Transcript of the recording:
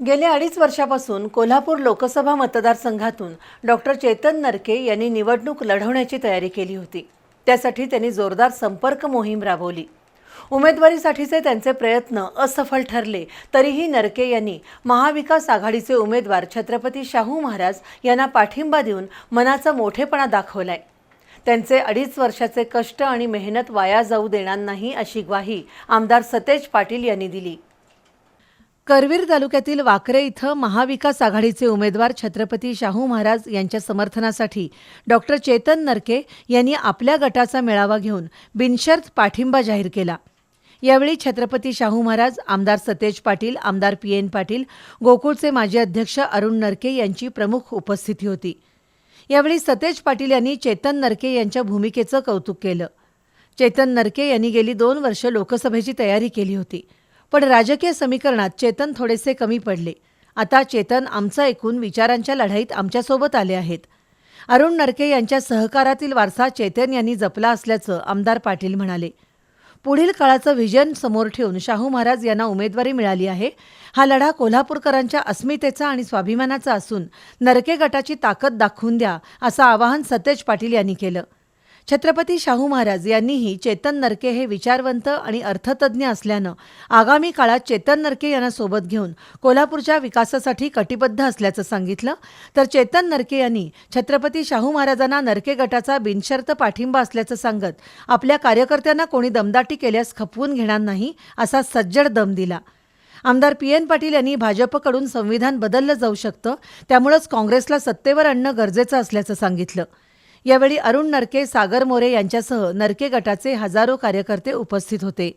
गेल्या अडीच वर्षापासून कोल्हापूर लोकसभा मतदारसंघातून डॉक्टर चेतन नरके यांनी निवडणूक लढवण्याची तयारी केली होती. त्यासाठी त्यांनी जोरदार संपर्क मोहीम राबवली. उमेदवारीसाठीचे त्यांचे प्रयत्न असफल ठरले तरीही नरके यांनी महाविकास आघाडीचे उमेदवार छत्रपती शाहू महाराज यांना पाठिंबा देऊन मनाचा मोठेपणा दाखवलाय. त्यांचे अडीच वर्षाचे कष्ट आणि मेहनत वाया जाऊ देणार नाही अशी ग्वाही आमदार सतेज पाटील यांनी दिली. करवीर तालुक्यातील वाकरे इथं महाविकास आघाडीचे उमेदवार छत्रपती शाहू महाराज यांच्या समर्थनासाठी डॉक्टर चेतन नरके यांनी आपल्या गटाचा मेळावा घेऊन बिनशर्त पाठिंबा जाहीर केला. यावेळी छत्रपती शाहू महाराज आमदार सतेज पाटील आमदार पी एन पाटील गोकुळचे माजी अध्यक्ष अरुण नरके यांची प्रमुख उपस्थिती होती. यावेळी सतेज पाटील यांनी चेतन नरके यांच्या भूमिकेचं कौतुक केलं. चेतन नरके यांनी गेली दोन वर्ष लोकसभेची तयारी केली होती. पण राजकीय समीकरणात चेतन थोडेसे कमी पडले. आता चेतन आमचं ऐकून विचारांच्या लढाईत आमच्यासोबत आले आहेत. अरुण नरके यांच्या सहकारातील वारसा चेतन यांनी जपला असल्याचं आमदार पाटील म्हणाले. पुढील काळाचं व्हिजन समोर ठेवून शाहू महाराज यांना उमेदवारी मिळाली आहे. हा लढा कोल्हापूरकरांच्या अस्मितेचा आणि स्वाभिमानाचा असून नरके गटाची ताकद दाखवून द्या असं आवाहन सतेज पाटील यांनी केलं. छत्रपती शाहू महाराज यांनीही चेतन नरके हे विचारवंत आणि अर्थतज्ञ असल्यानं आगामी काळात चेतन नरके यांना सोबत घेऊन कोल्हापूरच्या विकासासाठी कटिबद्ध असल्याचं सांगितलं. तर चेतन नरके यांनी छत्रपती शाहू महाराजांना नरके गटाचा बिनशर्त पाठिंबा असल्याचं सांगत आपल्या कार्यकर्त्यांना कोणी दमदाटी केल्यास खपवून घेणार नाही असा सज्जड दम दिला. आमदार पी एन पाटील यांनी भाजपकडून संविधान बदललं जाऊ शकतं त्यामुळंच काँग्रेसला सत्तेवर आणणं गरजेचं असल्याचं सांगितलं. यावेळी अरुण नरके सागर मोरे यांच्यासह नरके गटाचे हजारो कार्यकर्ते उपस्थित होते.